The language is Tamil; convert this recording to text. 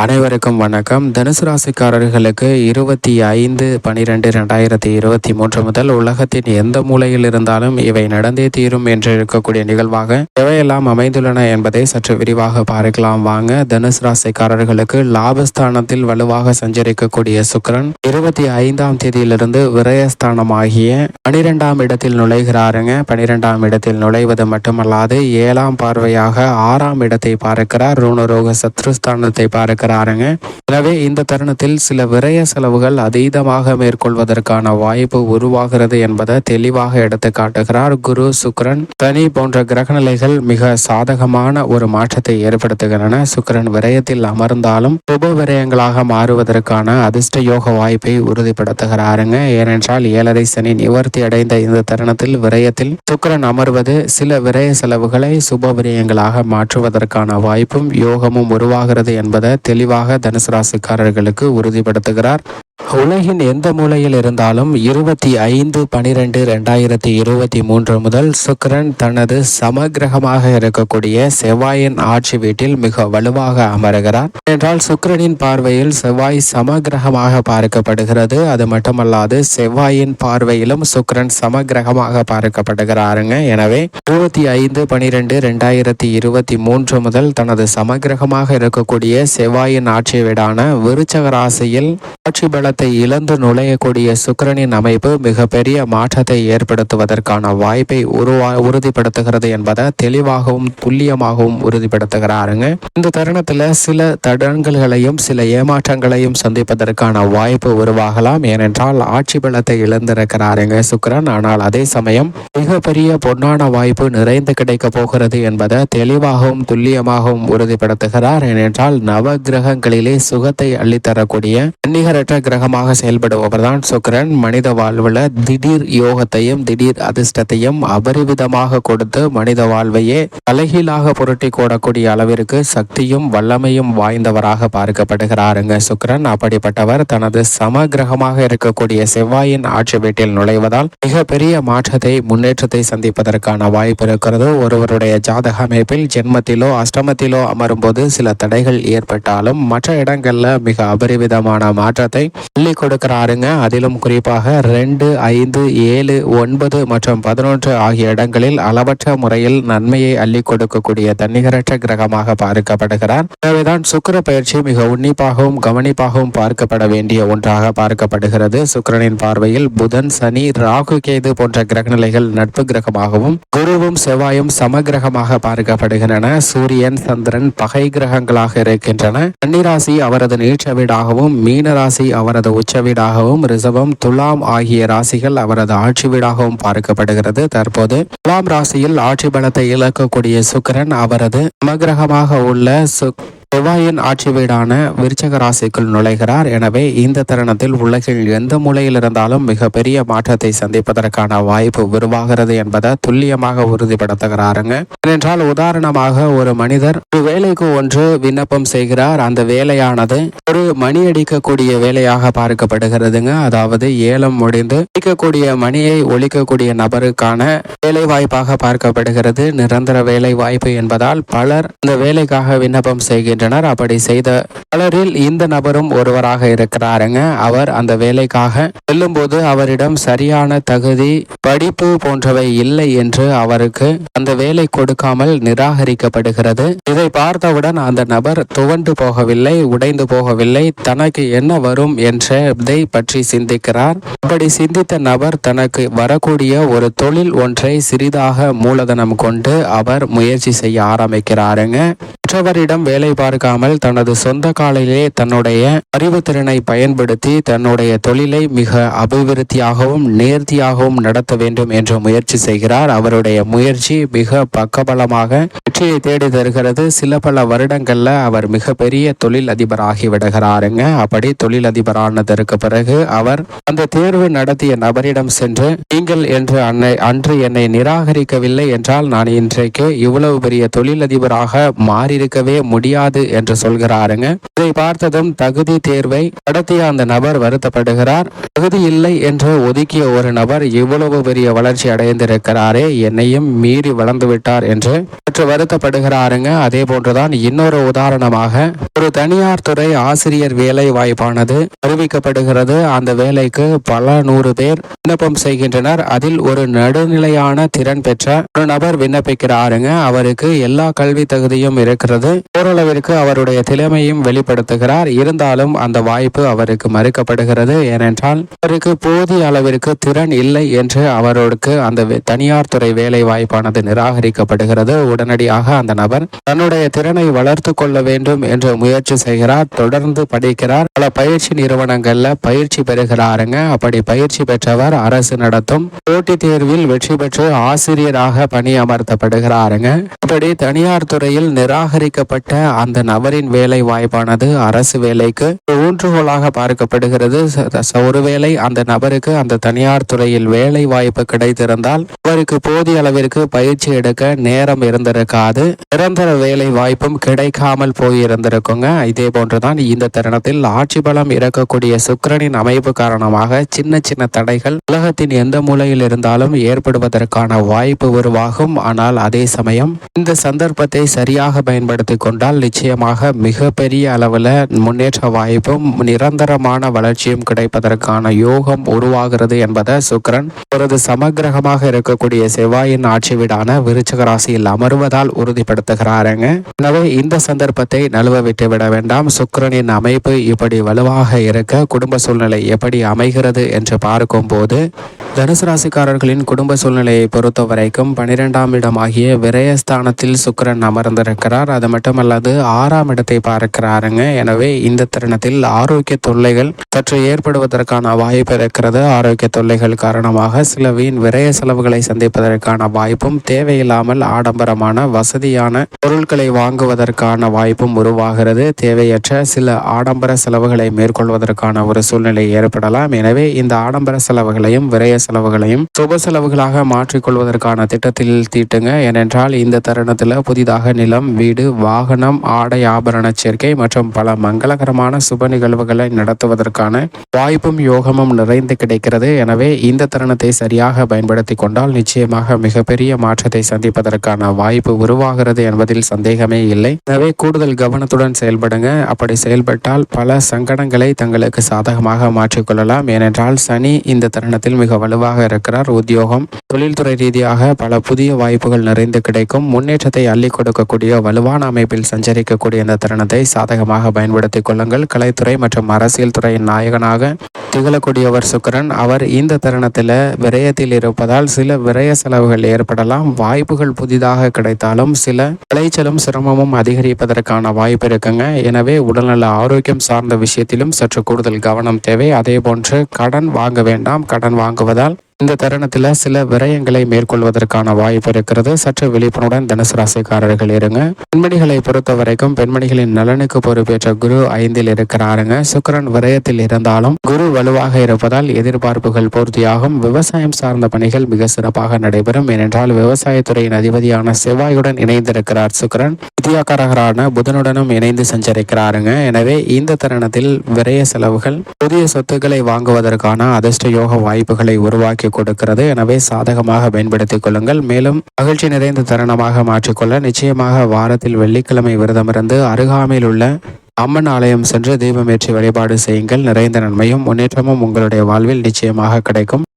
அனைவருக்கும் வணக்கம். தனுசு ராசிக்காரர்களுக்கு இருபத்தி ஐந்து பனிரெண்டு ரெண்டாயிரத்தி இருபத்தி மூன்று முதல் உலகத்தின் எந்த மூலையில் இருந்தாலும் இவை நடந்தே தீரும் என்று இருக்கக்கூடிய நிகழ்வாக எவையெல்லாம் அமைந்துள்ளன என்பதை சற்று விரிவாக பார்க்கலாம். வாங்க தனுசு ராசிக்காரர்களுக்கு லாபஸ்தானத்தில் வலுவாக சஞ்சரிக்கக்கூடிய சுக்கரன் இருபத்தி ஐந்தாம் தேதியிலிருந்து விரயஸ்தானமாகிய பனிரெண்டாம் இடத்தில் நுழைகிறாருங்க. பனிரெண்டாம் இடத்தில் நுழைவது மட்டுமல்லாது ஏழாம் பார்வையாக ஆறாம் இடத்தை பார்க்கிறார். ருணரோக சத்ருஸ்தானத்தை பார்க்கிறார். இருக்கிறாருங்க எனவே இந்த தருணத்தில் சில விரய செலவுகள் அதீதமாக மேற்கொள்வதற்கான வாய்ப்பு உருவாகிறது என்பதை தெளிவாக எடுத்து காட்டுகிறார் குரு சுக்ரன் தனி போன்ற கிரகநிலைகள் மிக சாதகமான ஒரு மாற்றத்தை ஏற்படுத்துகின்றன. சுக்கரன் விரயத்தில் அமர்ந்தாலும் சுப விரயங்களாக மாறுவதற்கான அதிர்ஷ்ட யோக வாய்ப்பை உறுதிப்படுத்துகிறாருங்க. ஏனென்றால் ஏழரை சனி நிவர்த்தி அடைந்த இந்த தருணத்தில் விரயத்தில் சுக்கரன் அமர்வது சில விரய செலவுகளை சுப விரயங்களாக மாற்றுவதற்கான வாய்ப்பும் யோகமும் உருவாகிறது என்பதை தெளிவாக தனுசு ராசிக்காரர்களுக்கு உறுதிப்படுத்துகிறார். உலகின் எந்த மூலையில் இருந்தாலும் இருபத்தி ஐந்து பனிரெண்டு ரெண்டாயிரத்தி இருபத்தி மூன்று முதல் சுக்கரன் தனது சமகிரகமாக இருக்கக்கூடிய செவ்வாயின் ஆட்சி வீட்டில் மிக வலுவாக அமருகிறார். என்றால் சுக்கரனின் பார்வையில் செவ்வாய் சமகிரகமாக பார்க்கப்படுகிறது. அது மட்டுமல்லாது செவ்வாயின் பார்வையிலும் சுக்கரன் சமகிரகமாக பார்க்கப்படுகிறாருங்க. எனவே இருபத்தி ஐந்து பனிரெண்டு ரெண்டாயிரத்தி இருபத்தி மூன்று முதல் தனது சமகிரகமாக இருக்கக்கூடிய செவ்வாயின் ஆட்சி வீடான விருச்சக ராசியில் ஆட்சி பல பலத்தை இழந்து நுழையக்கூடிய சுக்கரனின் அமைப்பு மிகப்பெரிய மாற்றத்தை ஏற்படுத்துவதற்கான வாய்ப்பை உருவா உறுதிப்படுத்துகிறது என்பதை தெளிவாகவும் துல்லியமாகவும் உறுதிப்படுத்துகிறாருங்க. இந்த தருணத்தில் சில தடங்கல்களையும் சில ஏமாற்றங்களையும் சந்திப்பதற்கான வாய்ப்பு உருவாகலாம். ஏனென்றால் ஆட்சி பலத்தை இழந்திருக்கிறாருங்க சுக்கரன். ஆனால் அதே சமயம் மிகப்பெரிய பொன்னான வாய்ப்பு நிறைந்து கிடைக்க போகிறது என்பதை தெளிவாகவும் துல்லியமாகவும் உறுதிப்படுத்துகிறார். ஏனென்றால் நவ கிரகங்களிலே சுகத்தை அள்ளித்தரக்கூடிய அந்நிகரற்ற கிரகமாக செயல்படுபவர் தான் சுக்கரன். மனித வாழ்வில் திடீர் யோகத்தையும் திடீர் அதிர்ஷ்டத்தையும் அபரிவிதமாக கொடுத்து மனித வாழ்வையே தலைகீழாக புரட்டி கூடக்கூடிய அளவிற்கு சக்தியும் வல்லமையும் வாய்ந்தவராக பார்க்கப்படுகிறாருங்க சுக்கரன். அப்படிப்பட்டவர் தனது சம கிரகமாக இருக்கக்கூடிய செவ்வாயின் ஆட்சி வீட்டில் நுழைவதால் மிகப்பெரிய மாற்றத்தை முன்னேற்றத்தை சந்திப்பதற்கான வாய்ப்பு இருக்கிறது. ஒருவருடைய ஜாதக அமைப்பில் ஜென்மத்திலோ அஷ்டமத்திலோ அமரும் போது சில தடைகள் ஏற்பட்டாலும் மற்ற இடங்கள்ல மிக அபரிவிதமான மாற்றத்தை அள்ளி கொடுக்கிறாருங்க அதிலும் குறிப்பாக ரெண்டு ஐந்து ஏழு ஒன்பது மற்றும் பதினொன்று ஆகிய இடங்களில் அளவற்ற முறையில் நன்மையை அள்ளி கொடுக்கக்கூடிய தன்னிகரற்ற கிரகமாக பார்க்கப்படுகிறார். எனவேதான் சுக்கர பயிற்சி மிக உன்னிப்பாகவும் கவனிப்பாகவும் பார்க்கப்பட வேண்டிய ஒன்றாக பார்க்கப்படுகிறது. சுக்கரனின் பார்வையில் புதன் சனி ராகு கேது போன்ற கிரகநிலைகள் நட்பு கிரகமாகவும் குருவும் செவ்வாயும் சமகிரகமாக பார்க்கப்படுகின்றன. சூரியன் சந்திரன் பகை கிரகங்களாக இருக்கின்றன. கன்னிராசி அவரது நீச்ச வீடாகவும் மீனராசி அவரது உச்ச வீடாகவும் ரிசவம் துலாம் ஆகிய ராசிகள் அவரது ஆட்சி வீடாகவும் பார்க்கப்படுகிறது. தற்போது துலாம் ராசியில் ஆட்சி பலத்தை இழக்கக்கூடிய சுக்கரன் அவரது சமகிரகமாக உள்ள சுக் செவ்வாயின் ஆட்சி வீடான விருச்சக ராசிக்குள் நுழைகிறார். எனவே இந்த தருணத்தில் உலகில் எந்த மூலையில் இருந்தாலும் மிகப்பெரிய மாற்றத்தை சந்திப்பதற்கான வாய்ப்பு உருவாகிறது என்பதை துல்லியமாக உறுதிப்படுத்துகிறாருங்க. ஏனென்றால் உதாரணமாக ஒரு மனிதர் ஒரு வேலைக்கு ஒன்று விண்ணப்பம் செய்கிறார். அந்த வேலையானது ஒரு மணி அடிக்கக்கூடிய வேலையாக பார்க்கப்படுகிறதுங்க. அதாவது ஏலம் முடிந்து அடிக்கக்கூடிய மணியை ஒழிக்கக்கூடிய நபருக்கான வேலை வாய்ப்பாக பார்க்கப்படுகிறது. நிரந்தர வேலை வாய்ப்பு என்பதால் பலர் இந்த வேலைக்காக விண்ணப்பம் செய்கிறார். வருகின்றனர் அப்படி செய்த பலரில் இந்த நபரும் ஒருவராக இருக்கிறாருங்க. அவர் அந்த வேலைக்காக செல்லும்போது அவரிடம் சரியான தகுதி படிப்பு போன்றவை இல்லை என்று அவருக்கு அந்த வேலை கொடுக்காமல் நிராகரிக்கப்படுகிறது. இதை பார்த்தவுடன் அந்த நபர் துவண்டு போகவில்லை உடைந்து போகவில்லை. தனக்கு என்ன வரும் என்றதை பற்றி சிந்திக்கிறார். அப்படி சிந்தித்த நபர் தனக்கு வரக்கூடிய ஒரு தொழில் ஒன்றை சிறிதாக மூலதனம் கொண்டு அவர் முயற்சி செய்ய ஆரம்பிக்கிறாருங்க. மற்றவரிடம் வேலை பார்க்காமல் தனது சொந்த காலிலே தன்னுடைய அறிவுத்திறனை பயன்படுத்தி தன்னுடைய தொழிலை மிக அபிவிருத்தியாகவும் நேர்த்தியாகவும் நடத்த வேண்டும் என்று முயற்சி செய்கிறார். அவருடைய முயற்சி மிக பக்கபலமாக வெற்றியை தேடி தருகிறது. சில பல வருடங்கள்ல அவர் மிகப்பெரிய தொழில் அதிபராகி விடுகிறாருங்க. அப்படி தொழில் அதிபரானதற்கு பிறகு அவர் அந்த தேர்வு நடத்திய நபரிடம் சென்று நீங்கள் என்று அன்னை அன்று என்னை நிராகரிக்கவில்லை என்றால் நான் இன்றைக்கு இவ்வளவு பெரிய தொழிலதிபராக மாறி இருக்கவே முடியாது என்று சொல்கிறாருங்க. இதை பார்த்ததும் தகுதி தேர்வை நடத்திய அந்த நபர் வருத்தப்படுகிறார். தகுதி இல்லை என்று ஒதுக்கிய ஒரு நபர் இவ்வளவு பெரிய வளர்ச்சி அடைந்திருக்கிறாரே என்னையும் மீறி வளர்ந்து விட்டார் என்று சற்று வருத்தப்படுகிறாருங்க. அதே போன்றுதான் இன்னொரு உதாரணமாக ஒரு தனியார் துறை ஆசிரியர் வேலை வாய்ப்பானது அறிவிக்கப்படுகிறது. அந்த வேலைக்கு பல நூறு பேர் விண்ணப்பம் செய்கின்றனர். அதில் ஒரு நடுநிலையான திறன் பெற்ற ஒரு நபர் விண்ணப்பிக்கிறாருங்க. அவருக்கு எல்லா கல்வி தகுதியும் இருக்கிறது. ஓரளவிற்கு அவருடைய திறமையும் வெளிப்படுத்துகிறார். இருந்தாலும் அந்த வாய்ப்பு அவருக்கு மறுக்கப்படுகிறது. ஏனென்றால் அவருக்கு போதிய அளவிற்கு திறன் இல்லை என்று அவருக்கு அந்த தனியார் துறை வேலை வாய்ப்பானது நிராகரிக்கப்படுகிறது. உடனடியாக அந்த நபர் தன்னுடைய திறனை வளர்த்து கொள்ள வேண்டும் என்று முயற்சி செய்கிறார். தொடர்ந்து படிக்கிறார். பல பயிற்சி நிறுவனங்கள்ல பயிற்சி பெறுகிறாருங்க. அப்படி பயிற்சி பெற்றவர் அரசு நடத்தும் போட்டித் தேர்வில் வெற்றி பெற்று ஆசிரியராக பணியமர்த்தப்படுகிறாருங்க. இப்படி தனியார் துறையில் நிராகரிக்கப்பட்ட அந்த நபரின் வேலை வாய்ப்பானது அரசு வேலைக்கு ஊன்றுகோலாக பார்க்கப்படுகிறது. ஒருவேளை அந்த நபருக்கு அந்த தனியார் துறையில் வேலை வாய்ப்பு கிடைத்திருந்தால் அவருக்கு போதிய அளவிற்கு பயிற்சி எடுக்க நேரம் இருந்திருக்காது. நிரந்தர வேலை வாய்ப்பும் கிடைக்காமல் போயிருந்திருக்குங்க. இதே போன்றுதான் இந்த தருணத்தில் ஆட்சி பலம் இறக்கக்கூடிய சுக்கரனின் அமைப்பு காரணமாக சின்ன சின்ன தடைகள் உலகத்தின் எந்த மூலையில் இருந்தாலும் ஏற்படுவதற்கான வாய்ப்பு உருவாகும். ஆனால் அதே சமயம் இந்த சந்தர்ப்பத்தை சரியாக பயன்படுத்தி கொண்டால் நிச்சயமாக மிகப்பெரிய அளவில் முன்னேற்ற வாய்ப்பும் நிரந்தரமான வளர்ச்சியும் கிடைப்பதற்கான யோகம் உருவாகிறது என்பதை சுக்கிரன் அவரது சமக்கிரகமாக இருக்கக்கூடிய செவ்வாயின் ஆட்சி வீடான விருச்சக ராசியில் அமர்வதால் உறுதிப்படுத்துகிறாருங்க. எனவே இந்த சந்தர்ப்பத்தை நழுவ விட்டு விட வேண்டாம். சுக்கிரனின் அமைப்பு இப்படி வலுவாக இருக்க குடும்ப சூழ்நிலை எப்படி அமைகிறது என்று பார்க்கும்போது தனுசு ராசிக்காரர்களின் குடும்ப சூழ்நிலையை பொறுத்த வரைக்கும் பனிரெண்டாம் இடமாகிய விரயஸ்தானத்தில் சுக்கரன் அமர்ந்திருக்கிறார். அது மட்டுமல்லாது ஆறாம் இடத்தை பார்க்கிறாருங்க. எனவே இந்த தருணத்தில் ஆரோக்கிய தொல்லைகள் சற்று ஏற்படுவதற்கான வாய்ப்பு இருக்கிறது. ஆரோக்கிய தொல்லைகள் காரணமாக சில வீண் விரய செலவுகளை சந்திப்பதற்கான வாய்ப்பும் தேவையில்லாமல் ஆடம்பரமான வசதியான பொருட்களை வாங்குவதற்கான வாய்ப்பும் உருவாகிறது. தேவையற்ற சில ஆடம்பர செலவுகளை மேற்கொள்வதற்கான ஒரு சூழ்நிலை ஏற்படலாம். எனவே இந்த ஆடம்பர செலவுகளையும் விரய செலவுகளையும் சுப செலவுகளாக மாற்றிக்கொள்வதற்கான திட்டத்தில் தீட்டுங்க. ஏனென்றால் இந்த தருணத்தில் புதிதாக நிலம் வீடு வாகனம் ஆடை ஆபரண சேர்க்கை மற்றும் பல மங்களகரமான சுப நிகழ்வுகளை நடத்துவதற்கான வாய்ப்பும் யோகமும் நிறைந்து கிடைக்கிறது. எனவே இந்த தருணத்தை சரியாக பயன்படுத்தி கொண்டால் நிச்சயமாக மிகப்பெரிய மாற்றத்தை சந்திப்பதற்கான வாய்ப்பு உருவாகிறது என்பதில் சந்தேகமே இல்லை. எனவே கூடுதல் கவனத்துடன் செயல்படுங்க. அப்படி செயல்பட்டால் பல சங்கடங்களை தங்களுக்கு சாதகமாக மாற்றிக்கொள்ளலாம் ஏனென்றால் சனி இந்த தருணத்தில் மிக வலுவாக இருக்கிறார். உத்தியோகம் தொழில்துறை ரீதியாக பல புதிய வாய்ப்புகள் நிறைந்து கிடைக்கும். முன்னேற்றத்தை அள்ளி கொடுக்கக்கூடிய வலுவான அமைப்பில் சஞ்சரிக்கக்கூடிய இந்த தருணத்தை சாதகமாக பயன்படுத்திக் கொள்ளுங்கள். கலைத்துறை மற்றும் அரசியல் துறையின் நாயகனாக திகழக்கூடியவர் சுக்கிரன். அவர் இந்த தருணத்தில் விரயத்தில் இருப்பதால் சில விரய செலவுகள் ஏற்படலாம். வாய்ப்புகள் புதிதாக கிடைத்தாலும் சில விளைச்சலும் சிரமமும் அதிகரிப்பதற்கான வாய்ப்பு இருக்குங்க. எனவே உடல்நல ஆரோக்கியம் சார்ந்த விஷயத்திலும் சற்று கூடுதல் கவனம் தேவை. அதே போன்று கடன் வாங்க வேண்டாம். கடன் வாங்குவதால் இந்த தருணத்தில் சில விரயங்களை மேற்கொள்வதற்கான வாய்ப்பு இருக்கிறது. சற்று விழிப்புணர்வுடன் தனுசு ராசிக்காரர்கள் இருங்க. பெண்மணிகளை பொறுத்த வரைக்கும் பெண்மணிகளின் நலனுக்கு பொறுப்பேற்ற குரு ஐந்தில் இருக்கிறாருங்க. சுக்கரன் விரயத்தில் இருந்தாலும் குரு வலுவாக இருப்பதால் எதிர்பார்ப்புகள் பூர்த்தியாகும். விவசாயம் சார்ந்த பணிகள் மிக சிறப்பாக நடைபெறும். ஏனென்றால் விவசாயத்துறையின் அதிபதியான செவ்வாயுடன் இணைந்திருக்கிறார் சுக்கிரன். வித்தியாக்காரகரான புதனுடனும் இணைந்து சஞ்சரிக்கிறாருங்க. எனவே இந்த தருணத்தில் விரய செலவுகள் புதிய சொத்துக்களை வாங்குவதற்கான அதிர்ஷ்ட யோக வாய்ப்புகளை உருவாக்கி கொடுக்கிறது. எனவே சாதகமாக பயன்படுத்திக் கொள்ளுங்கள். மேலும் மகிழ்ச்சி நிறைந்த தருணமாக மாற்றிக்கொள்ள நிச்சயமாக வாரத்தில் வெள்ளிக்கிழமை விரதமிருந்து அருகாமையில் உள்ள அம்மன் ஆலயம் சென்று தீபமேற்றி வழிபாடு செய்யுங்கள். நிறைந்த நன்மையும் முன்னேற்றமும் உங்களுடைய வாழ்வில் நிச்சயமாக கிடைக்கும்.